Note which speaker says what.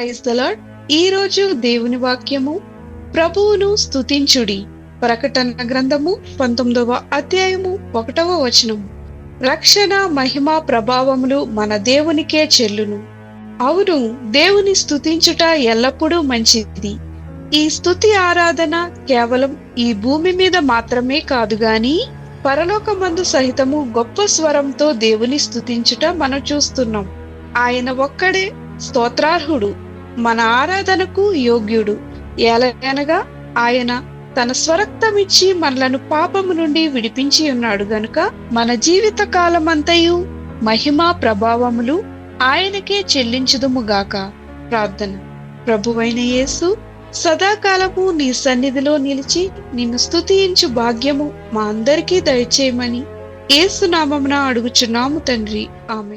Speaker 1: Praise the Lord ఈ రోజు దేవుని వాక్యము ప్రభువును స్తుతించుడి. ప్రకటన గ్రంథము పంతొమ్మిదవ అధ్యాయము ఒకటవ వచనం రక్షణ మహిమ ప్రభావములు మన దేవునికే చెల్లును. అవును దేవుని స్తుతించుట ఎల్లప్పుడూ మంచిది. ఈ స్థుతి ఆరాధన కేవలం ఈ భూమి మీద మాత్రమే కాదు గాని పరలోకమందు సహితము గొప్ప స్వరంతో దేవుని స్తుతించుట మనం చూస్తున్నాం. ఆయన ఒక్కడే స్తోత్రార్హుడు. మన ఆరాధనకు యోగ్యుడు. ఎలాగనగా ఆయన తన స్వరక్తమిచ్చి మనలను పాపము నుండి విడిపించి ఉన్నాడు గనుక మన జీవిత కాలమంతయు మహిమ ప్రభావములు ఆయనకే చెల్లించుదుముగాక ప్రార్థన. ప్రభువైన యేసు సదాకాలము నీ సన్నిధిలో నిలిచి నిన్ను స్తుతించు భాగ్యము మా అందరికీ దయచేయమని ఏసునామమున అడుగుచున్నాము తండ్రి. ఆమె